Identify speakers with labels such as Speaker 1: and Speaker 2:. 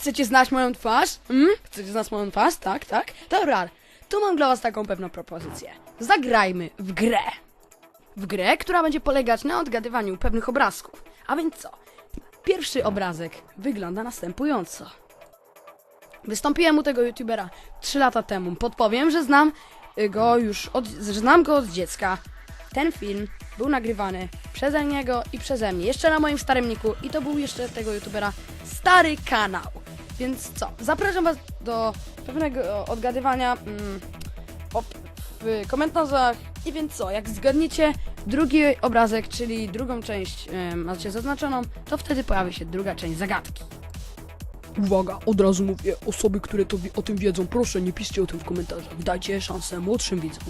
Speaker 1: Chcecie znać moją twarz? Mm? Chcecie znać moją twarz? Tak, tak? Dobra, tu mam dla was taką pewną propozycję. Zagrajmy w grę. W grę, która będzie polegać na odgadywaniu pewnych obrazków. A więc co? Pierwszy obrazek wygląda następująco. Wystąpiłem u tego youtubera 3 lata temu. Podpowiem, że znam y, go już od, że znam go od dziecka. Ten film był nagrywany przeze niego i przeze mnie. Jeszcze na moim starym niku i to był jeszcze tego youtubera stary kanał. Więc co? Zapraszam was do pewnego odgadywania mm, w komentarzach. I więc co? Jak zgadniecie drugi obrazek, czyli drugą część y, macie zaznaczoną, to wtedy pojawi się druga część zagadki.
Speaker 2: Uwaga, od razu mówię, osoby, które to o tym wiedzą, proszę nie piszcie o tym w komentarzach. Dajcie szansę młodszym widzom.